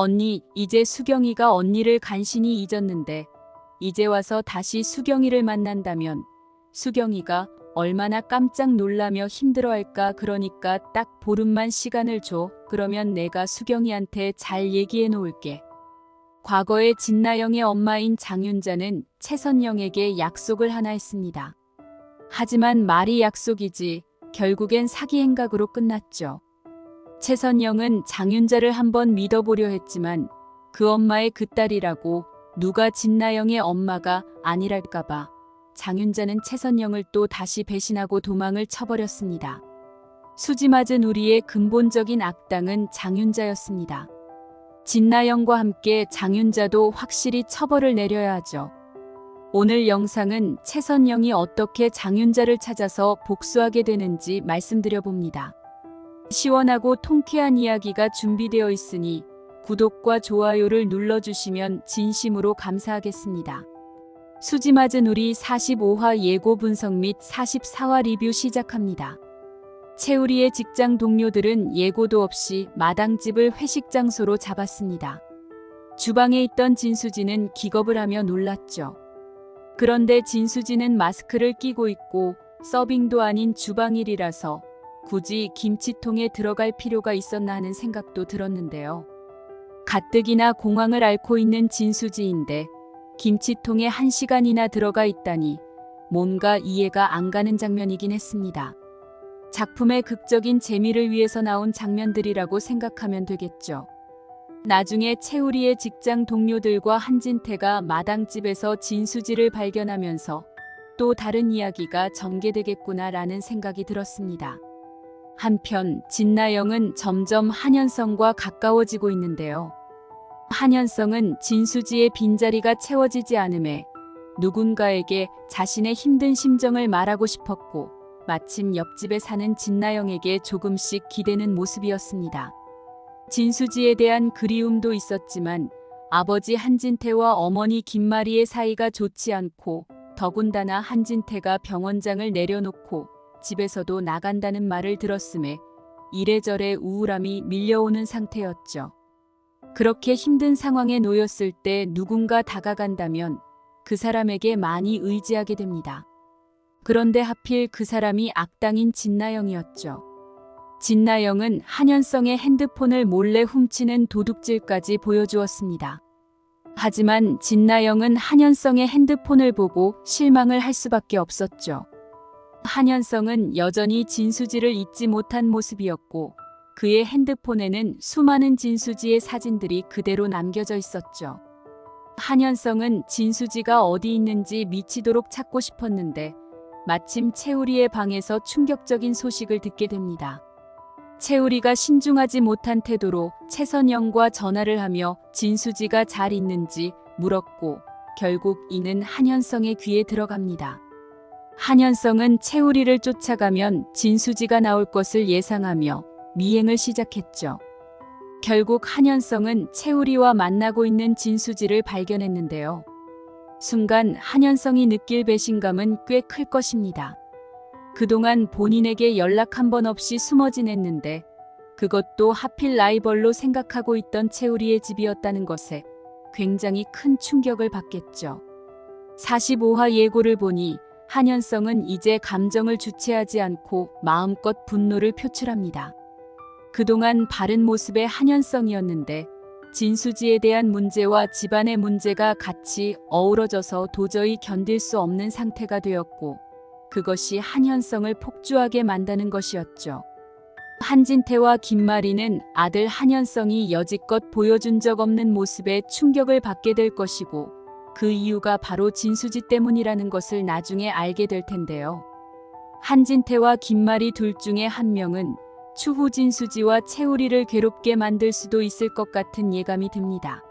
언니, 이제 수경이가 언니를 간신히 잊었는데 이제 와서 다시 수경이를 만난다면 수경이가 얼마나 깜짝 놀라며 힘들어할까 그러니까 딱 보름만 시간을 줘. 그러면 내가 수경이한테 잘 얘기해 놓을게. 과거에 진나영의 엄마인 장윤자는 최선영에게 약속을 하나 했습니다. 하지만 말이 약속이지 결국엔 사기 행각으로 끝났죠. 최선영은 장윤자를 한번 믿어보려 했지만 그 엄마의 그 딸이라고 누가 진나영의 엄마가 아니랄까봐 장윤자는 최선영을 또 다시 배신하고 도망을 쳐버렸습니다. 수지 맞은 우리의 근본적인 악당은 장윤자였습니다. 진나영과 함께 장윤자도 확실히 처벌을 내려야 하죠. 오늘 영상은 최선영이 어떻게 장윤자를 찾아서 복수하게 되는지 말씀드려 봅니다. 시원하고 통쾌한 이야기가 준비되어 있으니 구독과 좋아요를 눌러주시면 진심으로 감사하겠습니다. 수지 맞은 우리 45화 예고 분석 및 44화 리뷰 시작합니다. 채우리의 직장 동료들은 예고도 없이 마당집을 회식 장소로 잡았습니다. 주방에 있던 진수지는 기겁을 하며 놀랐죠. 그런데 진수지는 마스크를 끼고 있고 서빙도 아닌 주방일이라서 굳이 김치통에 들어갈 필요가 있었나 하는 생각도 들었는데요. 가뜩이나 공황을 앓고 있는 진수지인데 김치통에 한 시간이나 들어가 있다니 뭔가 이해가 안 가는 장면이긴 했습니다. 작품의 극적인 재미를 위해서 나온 장면들이라고 생각하면 되겠죠. 나중에 채우리의 직장 동료들과 한진태가 마당집에서 진수지를 발견하면서 또 다른 이야기가 전개되겠구나라는 생각이 들었습니다. 한편 진나영은 점점 한현성과 가까워지고 있는데요. 한현성은 진수지의 빈자리가 채워지지 않음에 누군가에게 자신의 힘든 심정을 말하고 싶었고 마침 옆집에 사는 진나영에게 조금씩 기대는 모습이었습니다. 진수지에 대한 그리움도 있었지만 아버지 한진태와 어머니 김마리의 사이가 좋지 않고 더군다나 한진태가 병원장을 내려놓고 집에서도 나간다는 말을 들었음에 이래저래 우울함이 밀려오는 상태였죠. 그렇게 힘든 상황에 놓였을 때 누군가 다가간다면 그 사람에게 많이 의지하게 됩니다. 그런데 하필 그 사람이 악당인 진나영이었죠. 진나영은 한현성의 핸드폰을 몰래 훔치는 도둑질까지 보여주었습니다. 하지만 진나영은 한현성의 핸드폰을 보고 실망을 할 수밖에 없었죠. 한현성은 여전히 진수지를 잊지 못한 모습이었고 그의 핸드폰에는 수많은 진수지의 사진들이 그대로 남겨져 있었죠. 한현성은 진수지가 어디 있는지 미치도록 찾고 싶었는데 마침 채우리의 방에서 충격적인 소식을 듣게 됩니다. 채우리가 신중하지 못한 태도로 최선영과 전화를 하며 진수지가 잘 있는지 물었고 결국 이는 한현성의 귀에 들어갑니다. 한현성은 채우리를 쫓아가면 진수지가 나올 것을 예상하며 미행을 시작했죠. 결국 한현성은 채우리와 만나고 있는 진수지를 발견했는데요. 순간 한현성이 느낄 배신감은 꽤 클 것입니다. 그동안 본인에게 연락 한 번 없이 숨어 지냈는데 그것도 하필 라이벌로 생각하고 있던 채우리의 집이었다는 것에 굉장히 큰 충격을 받겠죠. 45화 예고를 보니 한현성은 이제 감정을 주체하지 않고 마음껏 분노를 표출합니다. 그동안 바른 모습의 한현성이었는데 진수지에 대한 문제와 집안의 문제가 같이 어우러져서 도저히 견딜 수 없는 상태가 되었고 그것이 한현성을 폭주하게 만드는 것이었죠. 한진태와 김마리는 아들 한현성이 여지껏 보여준 적 없는 모습에 충격을 받게 될 것이고 그 이유가 바로 진수지 때문이라는 것을 나중에 알게 될 텐데요. 한진태와 김마리 둘 중에 한 명은 추후 진수지와 채우리를 괴롭게 만들 수도 있을 것 같은 예감이 듭니다.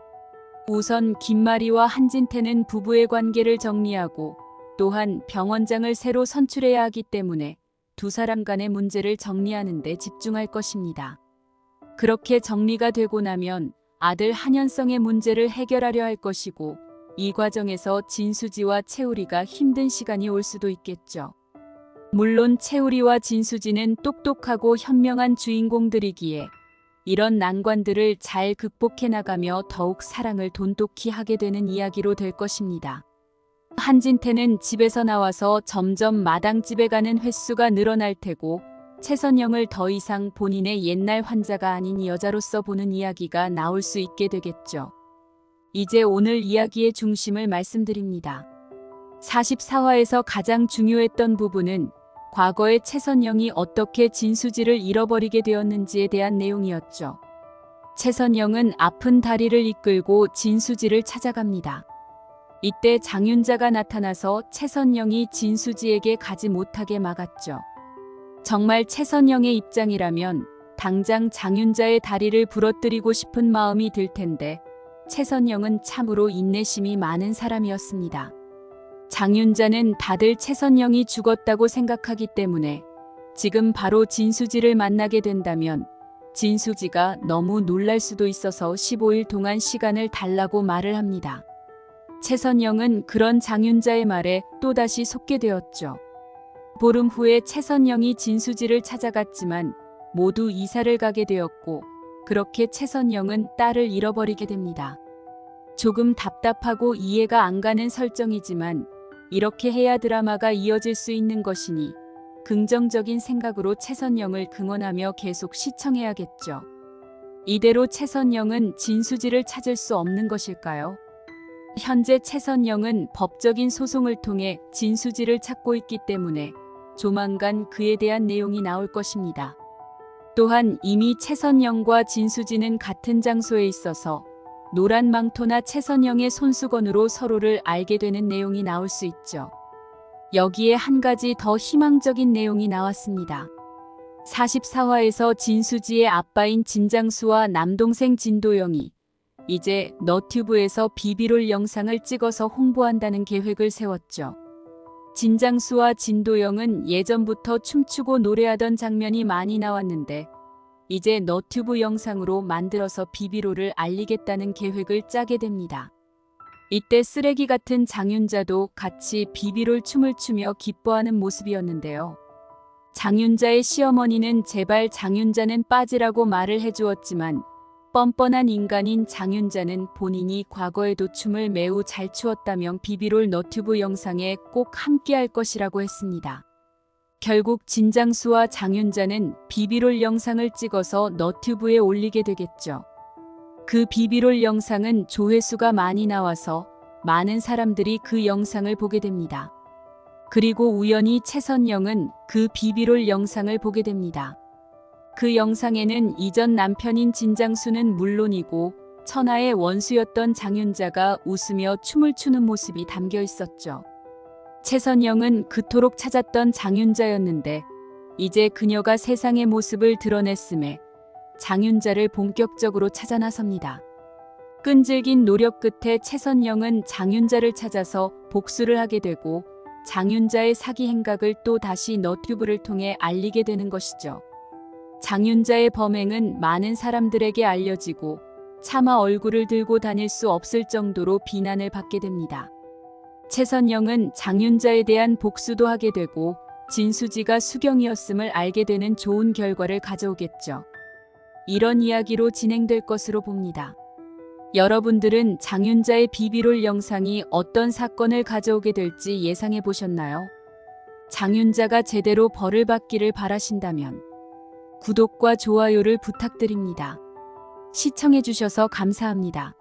우선 김마리와 한진태는 부부의 관계를 정리하고 또한 병원장을 새로 선출해야 하기 때문에 두 사람 간의 문제를 정리하는 데 집중할 것입니다. 그렇게 정리가 되고 나면 아들 한현성의 문제를 해결하려 할 것이고 이 과정에서 진수지와 채우리가 힘든 시간이 올 수도 있겠죠. 물론 채우리와 진수지는 똑똑하고 현명한 주인공들이기에 이런 난관들을 잘 극복해 나가며 더욱 사랑을 돈독히 하게 되는 이야기로 될 것입니다. 한진태는 집에서 나와서 점점 마당집에 가는 횟수가 늘어날 테고 최선영을 더 이상 본인의 옛날 환자가 아닌 여자로서 보는 이야기가 나올 수 있게 되겠죠. 이제 오늘 이야기의 중심을 말씀드립니다. 44화에서 가장 중요했던 부분은 과거의 최선영이 어떻게 진수지를 잃어버리게 되었는지에 대한 내용이었죠. 최선영은 아픈 다리를 이끌고 진수지를 찾아갑니다. 이때 장윤자가 나타나서 최선영이 진수지에게 가지 못하게 막았죠. 정말 최선영의 입장이라면 당장 장윤자의 다리를 부러뜨리고 싶은 마음이 들 텐데 최선영은 참으로 인내심이 많은 사람이었습니다. 장윤자는 다들 최선영이 죽었다고 생각하기 때문에 지금 바로 진수지를 만나게 된다면 진수지가 너무 놀랄 수도 있어서 15일 동안 시간을 달라고 말을 합니다. 최선영은 그런 장윤자의 말에 또다시 속게 되었죠. 보름 후에 최선영이 진수지를 찾아갔지만 모두 이사를 가게 되었고 그렇게 최선영은 딸을 잃어버리게 됩니다. 조금 답답하고 이해가 안 가는 설정이지만 이렇게 해야 드라마가 이어질 수 있는 것이니 긍정적인 생각으로 최선영을 긍원하며 계속 시청해야겠죠. 이대로 최선영은 진수지를 찾을 수 없는 것일까요? 현재 최선영은 법적인 소송을 통해 진수지를 찾고 있기 때문에 조만간 그에 대한 내용이 나올 것입니다. 또한 이미 최선영과 진수지는 같은 장소에 있어서 노란 망토나 최선영의 손수건으로 서로를 알게 되는 내용이 나올 수 있죠. 여기에 한 가지 더 희망적인 내용이 나왔습니다. 44화에서 진수지의 아빠인 진장수와 남동생 진도영이 이제 너튜브에서 비비롤 영상을 찍어서 홍보한다는 계획을 세웠죠. 진장수와 진도영은 예전부터 춤추고 노래하던 장면이 많이 나왔는데 이제 너튜브 영상으로 만들어서 비비로를 알리겠다는 계획을 짜게 됩니다. 이때 쓰레기 같은 장윤자도 같이 비비롤 춤을 추며 기뻐하는 모습이었는데요. 장윤자의 시어머니는 제발 장윤자는 빠지라고 말을 해주었지만 뻔뻔한 인간인 장윤자는 본인이 과거에도 춤을 매우 잘 추었다며 비비롤 너튜브 영상에 꼭 함께할 것이라고 했습니다. 결국 진장수와 장윤자는 비비롤 영상을 찍어서 너튜브에 올리게 되겠죠. 그 비비롤 영상은 조회수가 많이 나와서 많은 사람들이 그 영상을 보게 됩니다. 그리고 우연히 최선영은 그 비비롤 영상을 보게 됩니다. 그 영상에는 이전 남편인 진장수는 물론이고 천하의 원수였던 장윤자가 웃으며 춤을 추는 모습이 담겨 있었죠. 최선영은 그토록 찾았던 장윤자였는데 이제 그녀가 세상의 모습을 드러냈음에 장윤자를 본격적으로 찾아 나섭니다. 끈질긴 노력 끝에 최선영은 장윤자를 찾아서 복수를 하게 되고 장윤자의 사기 행각을 또 다시 너튜브를 통해 알리게 되는 것이죠. 장윤자의 범행은 많은 사람들에게 알려지고 차마 얼굴을 들고 다닐 수 없을 정도로 비난을 받게 됩니다. 최선영은 장윤자에 대한 복수도 하게 되고 진수지가 수경이었음을 알게 되는 좋은 결과를 가져오겠죠. 이런 이야기로 진행될 것으로 봅니다. 여러분들은 장윤자의 비비롤 영상이 어떤 사건을 가져오게 될지 예상해 보셨나요? 장윤자가 제대로 벌을 받기를 바라신다면 구독과 좋아요를 부탁드립니다. 시청해 주셔서 감사합니다.